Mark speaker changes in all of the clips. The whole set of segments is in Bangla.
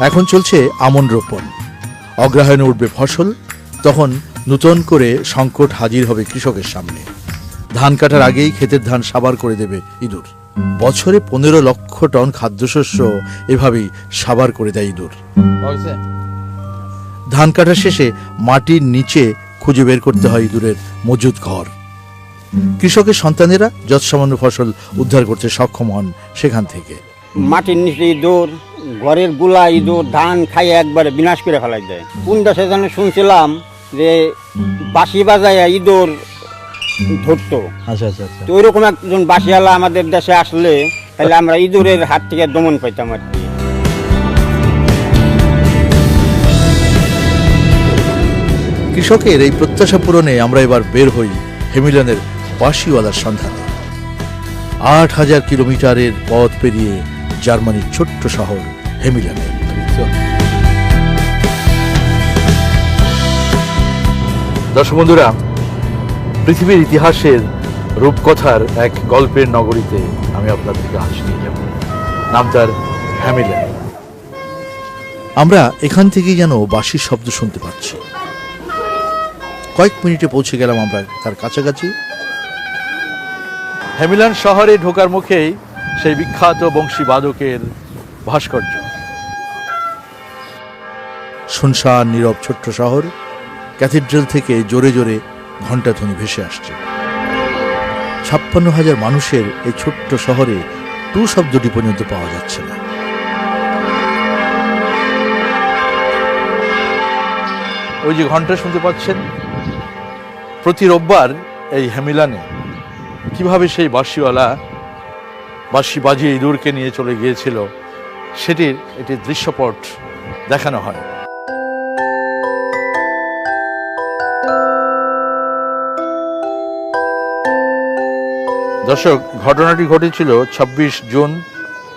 Speaker 1: এখন চলছে আমন রোপণ। অগ্রহায়ণে উঠবে ফসল, তখন নূতন করে সংকট হাজির হবে কৃষকের সামনে। ধান কাটার আগেই ক্ষেতের ধান সাবার করে দেবে ইঁদুর। বছরে পনেরো লক্ষ টন খাদ্যশস্য এভাবেই সাবার করে দেয় ইঁদুর। ধান কাটা শেষে মাটির নিচে খুঁজে বের করতে হয় ইঁদুরের মজুদ ঘর। কৃষকের সন্তানেরা যৎসামান্য ফসল উদ্ধার করতে সক্ষম হন সেখান থেকে।
Speaker 2: মাটির নিচে ইঁদুর ঘরেরগুলা ইঁদুর ধান খাইয়ে একবারে বিনাশ করে ফেলাই দেয়। কোন দেশে যেন শুনছিলাম যে বাঁশি বাজায় ইঁদুর ধরতো।
Speaker 1: আচ্ছা আচ্ছা আচ্ছা।
Speaker 2: তো ওইরকম একজন বাঁশিওয়ালা আমাদের দেশে আসলে তাহলে আমরা ইঁদুরের হাত থেকে দমন পাইতাম আর কি।
Speaker 1: কৃষকের এই প্রত্যাশা পূরণে আমরা এবার বের হই হেমিলনের বাঁশিওয়ালার সন্ধানে। আট হাজার কিলোমিটারের পথ পেরিয়ে জার্মানির ছোট্ট শহর হেমিলনে। দর্শক বন্ধুরা পৃথিবীর ইতিহাসের রূপকথার এক গল্পের নগরীতে আমি আপনাদেরকে আজ নিয়ে যাব। নাম তার হ্যামিলেন আমরা এখান থেকেই যেন বাঁশির শব্দ শুনতে পাচ্ছি। কয়েক মিনিটে পৌঁছে গেলাম আমরা তার কাছাকাছি। হ্যামিলান শহরে ঢোকার মুখেই সেই বিখ্যাত বংশীবাদকের ভাস্কর্য। শুনশান নীরব ছোট্ট শহর ক্যাথিড্রাল থেকে জোরে জোরে ঘণ্টাধ্বনি ভেসে আসছে। ছাপ্পান্ন হাজার মানুষের এই ছোট্ট শহরে টু শব্দটি পর্যন্ত পাওয়া যাচ্ছে না। ওই যে ঘণ্টা শুনতে পাচ্ছেন? প্রতি রোববার এই হ্যামিলানে কীভাবে সেই বাঁশিওয়ালা বাঁশি বাজিয়ে ইঁদুরকে নিয়ে চলে গিয়েছিল, সেটির একটি দৃশ্যপট দেখানো হয়। দর্শক, ঘটনাটি ঘটেছিল ২৬ জুন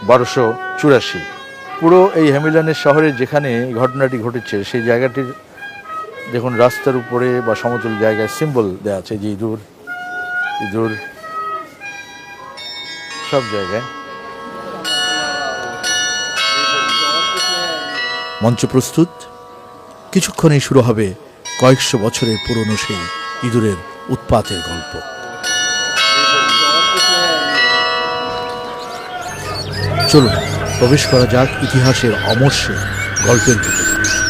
Speaker 1: বারোশো চুরাশি। পুরো এই হ্যামিলানের শহরে যেখানে ঘটনাটি ঘটেছে, সেই জায়গাটির দেখুন রাস্তার উপরে বা সমতল জায়গায় সিম্বল দেওয়া আছে যে ইঁদুর ইঁদুর সব জায়গায়। মঞ্চ প্রস্তুত। কিছুক্ষণেই শুরু হবে কয়েকশো বছরের পুরনো সেই ইঁদুরের উৎপাতের গল্প। চলুন, প্রবেশ করা যাক ইতিহাসের অমর্ষে গল্পের ভিতরে।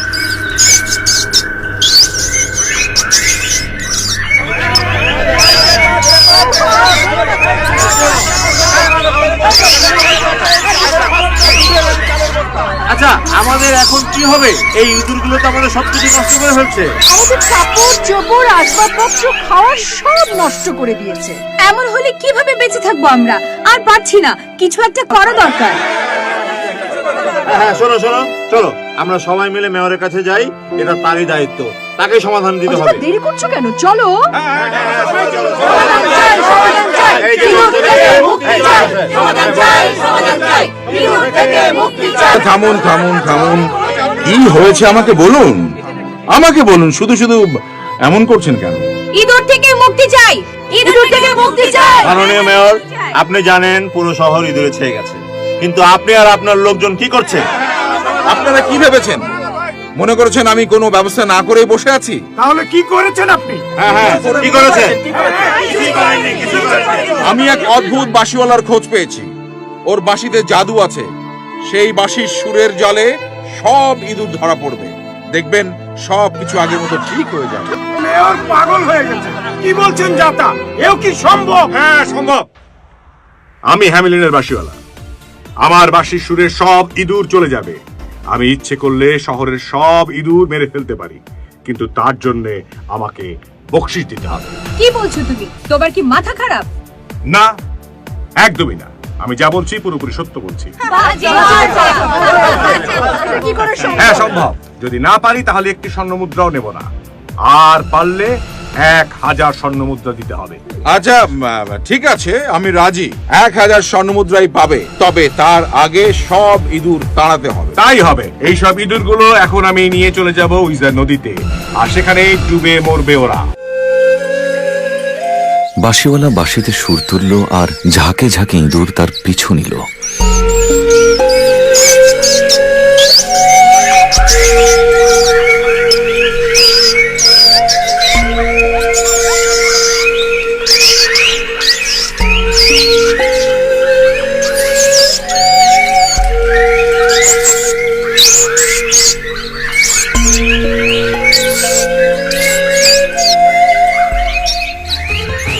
Speaker 3: আচ্ছা আমাদের এখন কি হবে? এই ইঁদুরগুলো তো আমাদের সব কিছু নষ্ট করে ফেলছে।
Speaker 4: আমাদের কাপড় চোপড় আসবাবপত্র খাওয়ার সব নষ্ট করে দিয়েছে।
Speaker 5: এমন হলে কীভাবে বেঁচে থাকব আমরা? আর পারছি না। কিছু একটা করা দরকার।
Speaker 3: হ্যাঁ হ্যাঁ শোনো শোনো চলো আমরা সবাই মিলে মেয়রের কাছে যাই। এটা তারই দায়িত্ব। তাকে সমাধান দিতে হবে।
Speaker 4: দেরি করছ কেন? চলো।
Speaker 3: এই
Speaker 6: থামুন থামুন থামুন। কি হয়েছে আমাকে বলুন? আমাকে বলুন শুধু শুধু এমন করছেন কেন?
Speaker 5: ইঁদুর থেকে মুক্তি চাই। ইঁদুর থেকে মুক্তি চাই।
Speaker 3: মাননীয় মেয়র আপনি জানেন পুরো শহর ইঁদুরে ছেয়ে গেছে। কিন্তু আপনি আর আপনার লোকজন কি করছে?
Speaker 6: আপনারা কি ভেবেছেন? মনে করেছেন আমি কোনো ব্যবস্থা না করেই বসে আছি?
Speaker 3: তাহলে কি করেছেন আপনি? হ্যাঁ হ্যাঁ। কি করেছেন?
Speaker 6: আমি এক অদ্ভুত বাঁশিওয়ালার খোঁজ পেয়েছি। ওর বাঁশিতে জাদু আছে। সেই বাঁশির সুরের জলে সব ইঁদুর ধরা পড়বে। দেখবেন সব কিছু আগের মতো ঠিক হয়ে যাবে।
Speaker 3: মেয়র পাগল হয়ে গেছে। কি বলছেন যাতা? এও কি সম্ভব? হ্যাঁ সম্ভব।
Speaker 7: আমি হ্যামিলিনের বাসিওয়ালা আমার বাঁশির সুরে সব ইঁদুর চলে যাবে। আমি ইচ্ছে করলে শহরের সব ইঁদুর মেরে ফেলতে পারি কিন্তু তার জন্য আমাকে বকশিস দিতে হবে।
Speaker 5: কি বলছো তুমি? তোমার কি মাথা খারাপ?
Speaker 7: না একদমই না। আমি যা বলছি পুরোপুরি সত্য বলছি? হ্যাঁ সম্ভব। যদি না পারি তাহলে একটি স্বর্ণ মুদ্রাও নেব না। আর পারলে এক হাজার স্বর্ণ মুদ্রা দিতে হবে।
Speaker 6: আচ্ছা ঠিক আছে আমি রাজি। এক হাজার স্বর্ণমুদ্রাই পাবে তবে তার আগে সব ইঁদুর তাড়াতে হবে।
Speaker 7: তাই হবে। এই সব ইঁদুরগুলো এখন আমি নিয়ে চলে যাব উইজার নদীতে আর সেখানে ডুবে মরবে ওরা।
Speaker 8: বাঁশিওয়ালা বাঁশিতে সুর তুলল আর ঝাঁকে ঝাঁকে ইঁদুর তার পিছু নিল।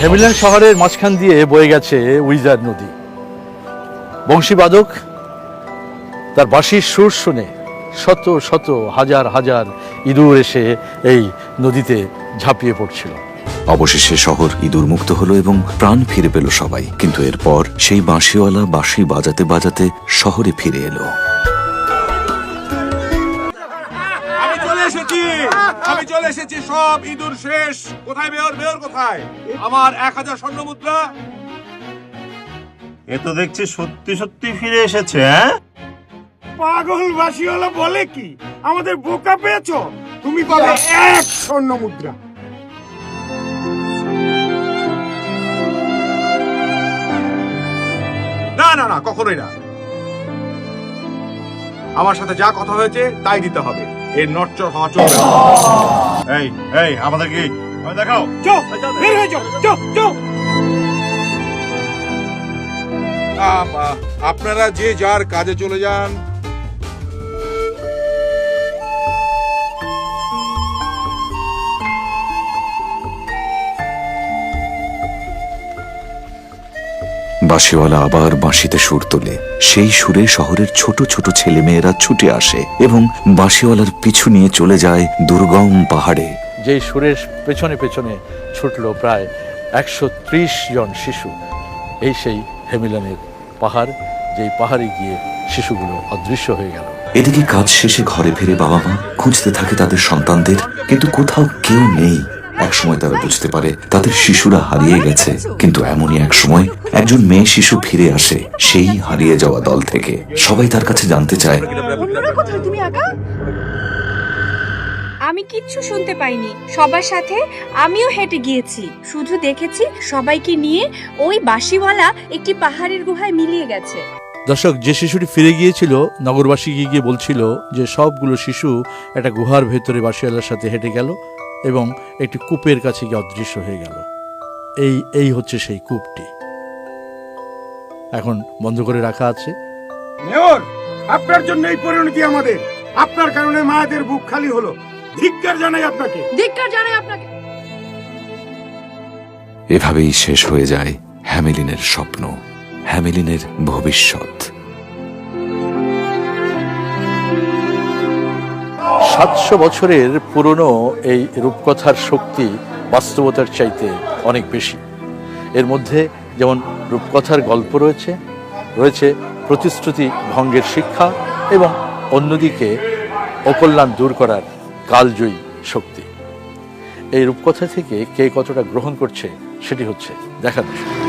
Speaker 1: হ্যামিলন শহরের মাঝখান দিয়ে বয়ে গেছে উইজার নদী। বংশীবাদক তার বাঁশির সুর শুনে শত শত হাজার হাজার ইঁদুর এসে এই নদীতে ঝাঁপিয়ে পড়ছিল।
Speaker 8: অবশেষে শহর ইঁদুর মুক্ত হলো এবং প্রাণ ফিরে পেল সবাই, কিন্তু এরপর সেই বাঁশিওয়ালা বাঁশি বাজাতে বাজাতে শহরে ফিরে এলো।
Speaker 7: এসেছি আমি চলে এসেছি সব ইঁদুর শেষ। কোথায় মেয়র? মেয়র কোথায়? আমার এক হাজার স্বর্ণ মুদ্রা।
Speaker 3: এ তো দেখছি সত্যি সত্যি ফিরে এসেছে হ্যাঁ?
Speaker 9: পাগল বাসিওয়ালা বলে কি? আমাদের বোকা পেয়েছ? তুমি পাবে এক স্বর্ণ মুদ্রা।
Speaker 7: না না না কখনোই না। আমার সাথে যা কথা হয়েছে, তাই দিতে হবে। এর নটচর হওয়া চলবে
Speaker 3: এই এই, আমাদেরকে দেখাও।
Speaker 6: আপনারা যে যার কাজে চলে যান
Speaker 8: বাঁশিওয়ালা আবার বাঁশিতে সুর তোলে। সেই সুরে শহরের ছোট ছোট ছেলেমেয়েরা ছুটে আসে এবং বাঁশিওয়ালার পিছু নিয়ে চলে যায় দুর্গম পাহাড়ে।
Speaker 1: যেই সুরের পেছনে পেছনে ছুটলো প্রায় একশো ত্রিশ জন শিশু। এই সেই হেমিলনের পাহাড় যেই পাহাড়ে গিয়ে শিশুগুলো অদৃশ্য হয়ে গেল।
Speaker 8: এদিকে কাজ শেষে ঘরে ফিরে বাবা মা খুঁজতে থাকে তাদের সন্তানদের কিন্তু কোথাও কেউ নেই। একসময় তারা বুঝতে পারে তাদের শিশুরা হারিয়ে গেছে। কিন্তু এমনই এক সময় একজন মেয়ে শিশু ফিরে আসে সেই হারিয়ে যাওয়া দল থেকে। সবাই তার কাছে জানতে চায়।
Speaker 4: একা?
Speaker 5: আমি কিচ্ছু শুনতে পাইনি। সবার সাথে আমিও হেঁটে গিয়েছি। শুধু দেখেছি সবাইকে নিয়ে ওই বাঁশিওয়ালা একটি পাহাড়ের গুহায় মিলিয়ে গেছে।
Speaker 1: দর্শক যে শিশুটি ফিরে গিয়েছিল নগরবাসী গিয়ে গিয়ে বলছিল যে সবগুলো শিশু একটা গুহার ভেতরে বাসিয়ালার সাথে হেঁটে গেল। এবং একটি কূপের কাছে গিয়ে অদৃশ্য হয়ে গেল। এই এই হচ্ছে সেই কূপটি। এখন বন্ধ করে রাখা আছে।
Speaker 9: মেয়র আপনার জন্য এই পরিণতি আমাদের। আপনার কারণে মায়েদের বুক খালি হলো। ধিক্কার জানাই আপনাকে।
Speaker 4: ধিক্কার জানাই আপনাকে।
Speaker 8: এভাবেই শেষ হয়ে যায় হ্যামিলিনের স্বপ্ন হ্যামিলিনের ভবিষ্যৎ।
Speaker 1: সাতশো বছরের পুরনো এই রূপকথার শক্তি বাস্তবতার চাইতে অনেক বেশি। এর মধ্যে যেমন রূপকথার গল্প রয়েছে রয়েছে প্রতিশ্রুতি ভঙ্গের শিক্ষা এবং অন্যদিকে অকল্যাণ দূর করার কালজয়ী শক্তি। এই রূপকথা থেকে কে কতটা গ্রহণ করছে সেটি হচ্ছে দেখার বিষয়।